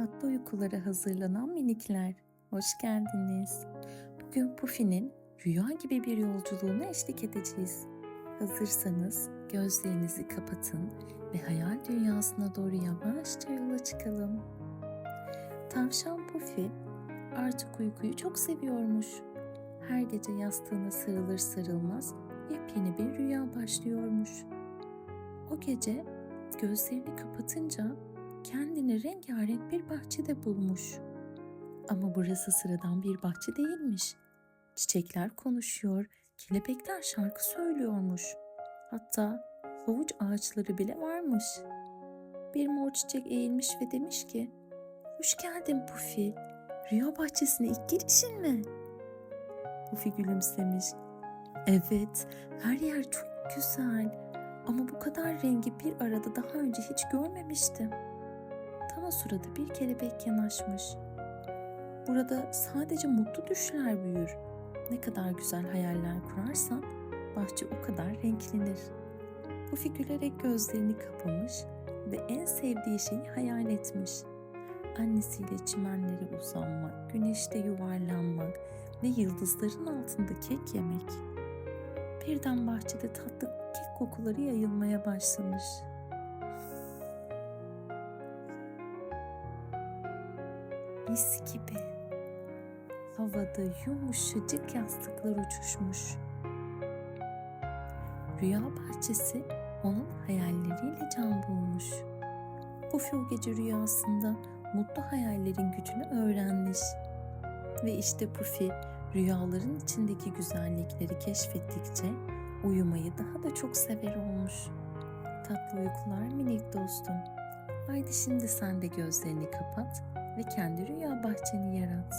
tatlı uykulara hazırlanan minikler. Hoş geldiniz. Bugün Pufi'nin rüya gibi bir yolculuğuna eşlik edeceğiz. Hazırsanız gözlerinizi kapatın ve hayal dünyasına doğru yavaşça yola çıkalım. Tavşan Pufi artık uykuyu çok seviyormuş. Her gece yastığına sarılır sarılmaz yepyeni bir rüya başlıyormuş. O gece gözlerini kapatınca kendini rengarenk bir bahçede bulmuş. Ama burası sıradan bir bahçe değilmiş. Çiçekler konuşuyor, kelebekler şarkı söylüyormuş. Hatta havuç ağaçları bile varmış. Bir mor çiçek eğilmiş ve demiş ki, Hoş geldin Pufi, rüya bahçesine ilk girişin mi? Pufi gülümsemiş. Evet, her yer çok güzel ama bu kadar rengi bir arada daha önce hiç görmemiştim. O sırada bir kelebek yanaşmış. Burada sadece mutlu düşler büyür. Ne kadar güzel hayaller kurarsan bahçe o kadar renklenir. Pufi gülerek gözlerini kapamış ve en sevdiği şeyi hayal etmiş. Annesiyle çimenlere uzanmak, güneşte yuvarlanmak ve yıldızların altında kek yemek. Birden bahçede tatlı kek kokuları yayılmaya başlamış. Mis gibi. Havada yumuşacık yastıklar uçuşmuş. Rüya bahçesi onun hayalleriyle can bulmuş. O gece rüyasında mutlu hayallerin gücünü öğrenmiş. Ve işte Pufi rüyaların içindeki güzellikleri keşfettikçe uyumayı daha da çok sever olmuş. Tatlı uykular minik dostum. Haydi şimdi sen de gözlerini kapat ve kendi rüya bahçeni yarat.